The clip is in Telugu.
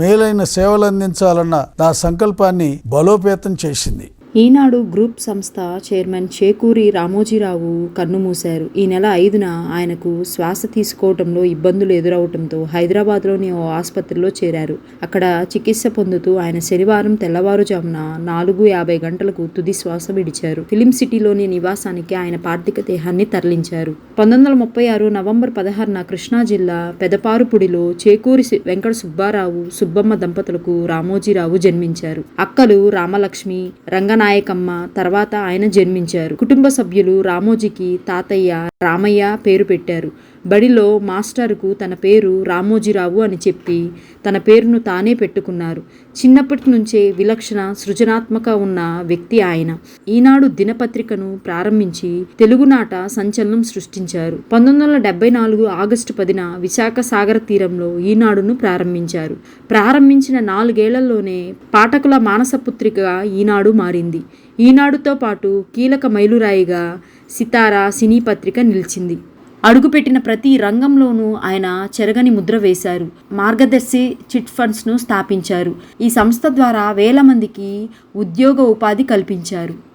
మేలైన సేవలు అందించాలన్న నా సంకల్పాన్ని బలోపేతం చేసింది. ఈనాడు గ్రూప్ సంస్థ చైర్మన్ చేకూరి రామోజీరావు కన్నుమూశారు ఈ నెల ఐదున ఆయనకు శ్వాస తీసుకోవటంలో ఇబ్బందులు ఎదురవటంతో హైదరాబాద్లోని ఓ ఆసుపత్రిలో చేరారు. అక్కడ చికిత్స పొందుతూ ఆయన శనివారం తెల్లవారుజామున నాలుగు యాభై గంటలకు తుది శ్వాస విడిచారు. ఫిలిం సిటీలోని నివాసానికి ఆయన పార్థిక దేహాన్ని తరలించారు. పంతొమ్మిది వందల ముప్పై ఆరు నవంబర్ పదహారున కృష్ణా జిల్లా పెదపారుపుడిలో చేకూరి వెంకట సుబ్బారావు సుబ్బమ్మ దంపతులకు రామోజీరావు జన్మించారు. అక్కలు రామలక్ష్మి నాయకమ్మ తర్వాత ఆయన జన్మించారు. కుటుంబ సభ్యులు రామోజీకి తాతయ్య రామయ్య పేరు పెట్టారు. బడిలో మాస్టర్కు తన పేరు రామోజీరావు అని చెప్పి తన పేరును తానే పెట్టుకున్నారు. చిన్నప్పటి నుంచే విలక్షణ సృజనాత్మక ఉన్న వ్యక్తి ఆయన. ఈనాడు దినపత్రికను ప్రారంభించి తెలుగునాట సంచలనం సృష్టించారు. పంతొమ్మిది వందల డెబ్బై నాలుగు ఆగస్టు పదిన విశాఖ సాగర తీరంలో ఈనాడును ప్రారంభించారు. ప్రారంభించిన నాలుగేళ్ళలోనే పాఠకుల మానసపుత్రికగా ఈనాడు మారింది. ఈనాడుతో పాటు కీలక మైలురాయిగా సితారా సినీ పత్రిక నిలిచింది. అడుగుపెట్టిన ప్రతి రంగంలోనూ ఆయన చెరగని ముద్ర వేశారు. మార్గదర్శి చిట్ ఫండ్స్ను స్థాపించారు. ఈ సంస్థ ద్వారా వేల మందికి ఉద్యోగ ఉపాధి కల్పించారు.